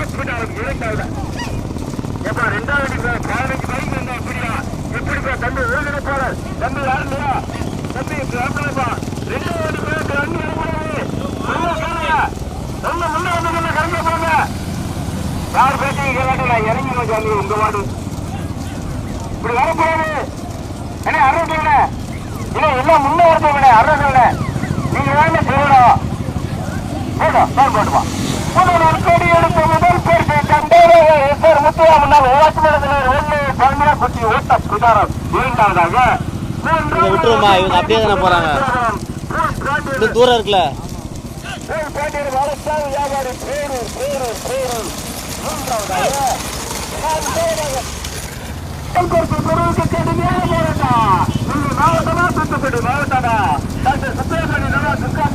ஓட்டப்பட்டாலும் இரண்டாவது எப்ப ரெண்டாவது பதினஞ்சு மணிக்கு வந்தா அப்படியா எப்படிப்பா தம்பி ஒழுங்கின போற தம்பி யாருலையா தம்பி சாப்பிடப்பா ரெண்டாவது பேருக்கு அங்கே சொல்ல முன்ன வந்து கரங்க போங்க. யார் பேசுறீங்க கேளாட்டி நான் இறங்கி சாமி உங்க வாடு இப்படி வரக்கூடாது. என்ன அறுபது இல்ல எல்லாம் முன்ன வரப்போங்க அறுபது இல்ல நீங்க வேணும் சொல்லணும் போடும் பால் போட்டுவா முதல் நற்கடி எடுத்த முதல் பேருக்கு முன்னால் ஓட்டு நடத்தினர் ஒன்று பழமையா குட்டி ஓட்ட சுதாரம் இரண்டாவதாக இங்க இவங்க அப்படியே தானே போறாங்க. தூரம் இருக்குல்ல வியாபாரி பேரூர் பேரூர் பேரூர் மூன்றாவதாக நீங்க மாவட்டமா தூத்துக்குடி மாவட்டமா டாக்டர் நல்லா துர்காந்திகா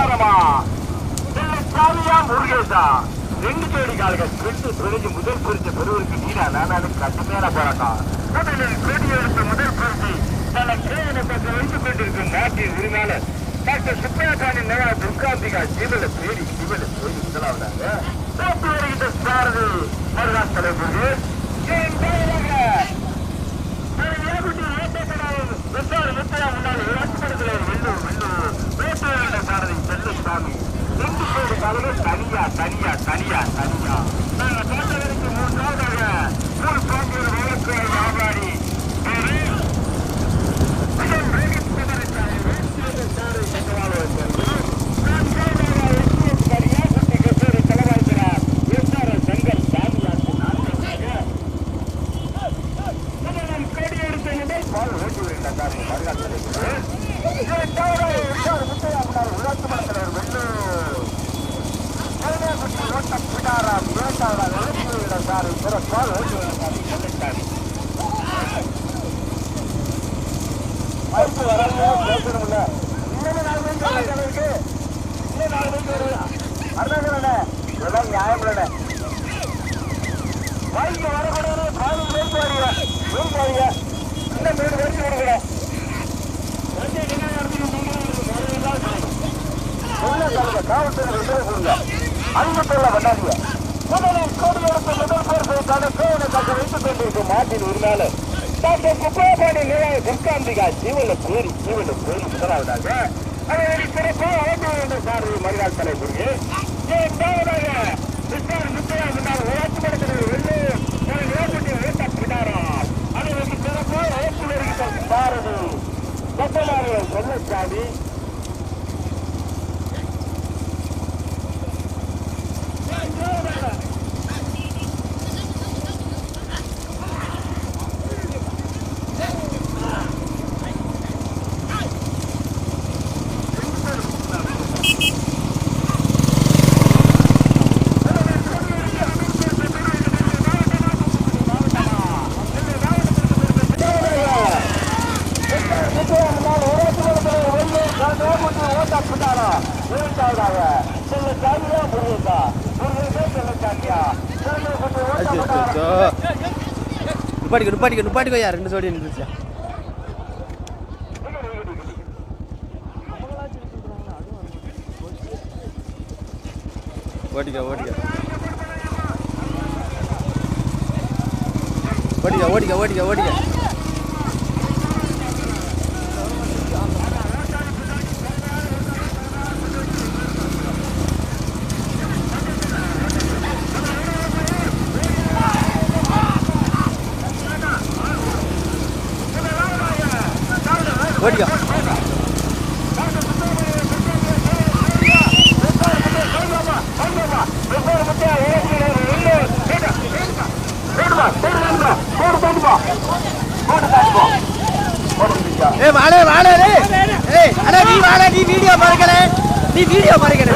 ஓட்ட பிட்டாரமா இல்லை சாமியா முருகேசா? ரெண்டு ஜோடி கால்கள் பிரித்து பிரிஞ்சு முதல் பிரித்து பெறுவதற்கு நீரா நானும் கடுமையான போராட்டம் முதலில் பேட்டி எடுத்த முதல் பிரித்து தன கேவன வைத்துக் கொண்டிருக்கும் நாட்டின் உரிமையாளர் டாக்டர் சுப்பையாசாமி நகர துர்காந்திகா ஜீவல பேடி ஜீவல பேடி முதலாவதாக. போட்டி வருகின்ற சாரதி மருதாஸ் தலைவர்கள் வாய்ப்பு வராங்க. பேசணும்ல இன்னும் நாலு மணிக்கு இருக்கு இன்னும் நாலு மணிக்கு வருவா அருணாச்சலண்ணே இதெல்லாம் நியாயம் இல்லைண்ணே வரக்கூடாது பாதி மேற்கு வாரியா மேற்கு வாரியா இன்னும் காவல்துறை கொடுங்க பண்ணாதீங்க முதலில் முதல் கோவிலை வைத்துக் கொண்டிருக்கும் மாட்டின் உரிமையாளர் டாக்டர் குப்பையாபாடி நிலைய துர்காந்திகா ஜீவன பேரி ஜீவன பேரி முதலாவதாக. அதை சிறப்பு அழைப்பு வேண்டும் சார் மரியாதை தலைவருக்கு இரண்டாவதாக விஸ்வார் முத்தையா முன்னாள் ஊராட்சி மன்றத்தில் வெள்ளி ஒரு நிலப்பட்டி ஓட்ட பிடாரால் அதை சிறப்பு அழைப்பு வருகின்ற பாரதி சட்டமாரியம் சொல்லச்சாமி அச்சோ நுப்பாட்டிக்க நுப்பாட்டிக்க நுப்பாட்டிக்கோயா ரெண்டு சோடி நின்றுச்சு. ஓட்டிக்க ஓட்டிக்க ஓட்டிக்க ஓட்டிக்க ஓட்டிக்க ஓட்டிக்க ஓட்டிக்க ஏ வாடே வாடே ஏய். அட நீ வாடே நீ வீடியோ பாருங்களே நீ வீடியோ பாருங்களே